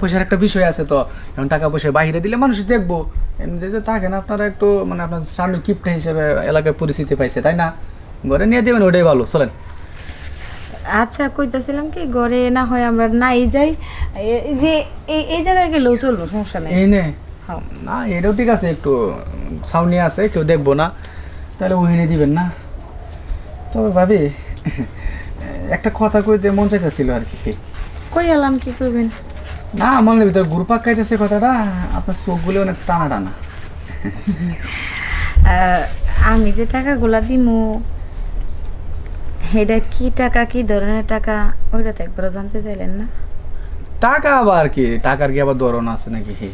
পয়সার একটা বিষয় আছে তো। এখন টাকা পয়সা বাইরে দিলে মানুষ দেখব। এমনিতে থাকেন আপনারা একটু মানে আপনার স্বামী কিপটা হিসেবে এলাকায় পরিচিতি পাইছে তাই না? ঘরে নিয়ে দেবেন ওটাই ভালো চলেন। আচ্ছা কইতাছিলাম কি ঘরে না হয় আমরা নাই যাই যে এই এই জায়গায় গেলেও চলবো সমস্যা নেই। এই নে। হ্যাঁ। না এটাও ঠিক আছে একটু সাউনি আছে কেউ দেখব না তাহলে ওহিনে দিবেন না। তবে ভাবি একটা কথা কইতে মন চাইতেছিল আর কি। কই এলাম কি করবেন? না মনের ভিতর ঘুরপাক খাইতেছে কথাটা আপনার চোখগুলো অনেক টানা টানা। আমি যে টাকাগুলা দিমু এটা কি টাকা কি ধরনের টাকা ওইটা তো একবার জানতে চাইলেন না। টাকা আবার কি? টাকার কি আবার ধরন আছে নাকি?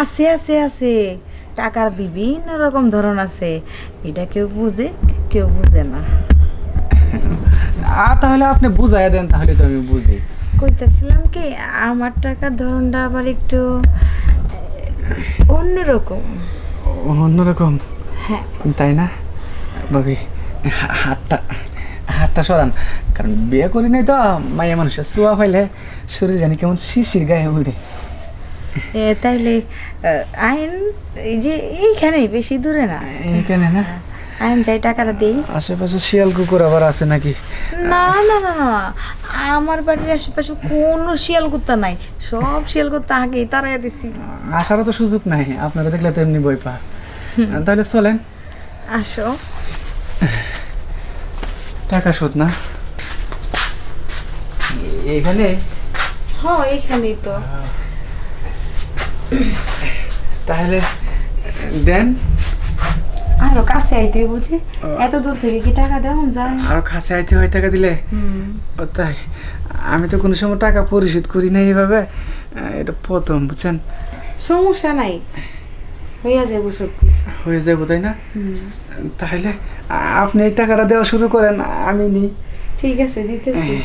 আছে আছে আছে। টাকার বিভিন্ন রকম ধরন আছে। এটা কেউ বুঝে কেউ বুঝে না। আর তাহলে আপনি বুঝাই দেন তাহলে তো আমি বুঝি। কইতেছিলাম কি আমার টাকার ধরনটা আবার একটু অন্যরকম। অন্যরকম? হ্যাঁ। তাই না? হা- হাতটা হাতটা সরান কারণ বিয়ে করি নাই তো মাইয়া মানুষের চুয়া পাইলে শরীর জানি কেমন শিশির গায়ে এ, তাইলে আইন এই যে এইখানেই বেশি দূরে না। এইখানে না? আইন যাই টাকাটা দেই। আশেপাশে শিয়াল কুকুর আবার আছে নাকি? না না না না আমার বাড়ির আশেপাশে কোনো শিয়াল কুত্তা নাই। সব শিয়াল কুত্তা আগেই তারাই দিছি। আসারও তো সুযোগ নাই। আপনারা দেখলে তো এমনি বই পা তাহলে চলেন। আসো। টাকা শোধ না। এখানে? হ্যাঁ এইখানেই তো। তাহলে দেন। আরও কাছে আইতে বুঝি এত দূর থেকে কি টাকা দেওয়া যায়? আরও কাছে আইতে হয় টাকা দিলে? ও তাই। আমি তো কোনো সময় টাকা পরিশোধ করি না এইভাবে এটা প্রথম বুঝছেন? সমস্যা নাই। হইয়া যাব সব কিছু হয়ে যাব তাই না? তাহলে আপনি এই টাকাটা দেওয়া শুরু করেন আমি নিই। ঠিক আছে দিতেছি। হ্যাঁ।